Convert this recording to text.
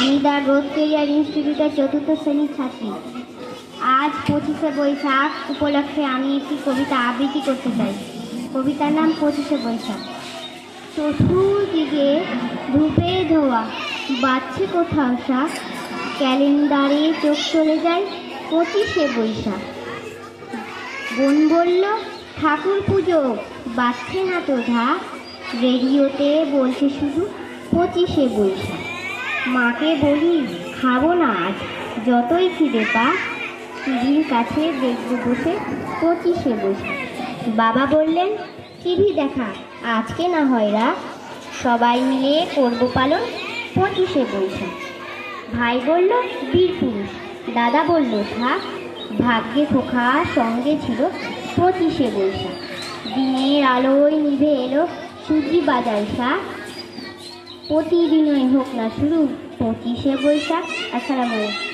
আমি the growth career ইনস্টিটিউটের চতুর্থ শ্রেণির ছাত্রী। আজ পঁচিশে বৈশাখ উপলক্ষে আমি একটি কবিতা আবৃত্তি করতে চাই। কবিতার নাম পঁচিশে বৈশাখ। চতুর্দিকে ধূপে ধোয়া বাজছে কোথাও শাক। ক্যালেন্ডারে চোখ চলে যায় পঁচিশে বৈশাখ। বোন বলল, ঠাকুর পুজো বাজছে না তো রেডিওতে বলছে শুধু পঁচিশে বৈশাখ। মাকে বলি, খাব না আজ, যতই খিদে পা টিভির কাছে দেখব বসে পঁচিশে বৈশাখ বাবা বললেন টিভি দেখা, আজকে না হয় রাত। সবাই মিলে করব পালন পঁচিশে বৈশাখ ভাই বলল, বীর পুরুষ। দাদা বলল, থাক, ভাগ্যে খোকা সঙ্গে ছিল পঁচিশে বৈশাখ দিনের আলোয় নিভে এলো সুজি বাজার শাক প্রতিদিনই হোক না শুরু পঁচিশে বৈশাখ আসসালামু আলাইকুম।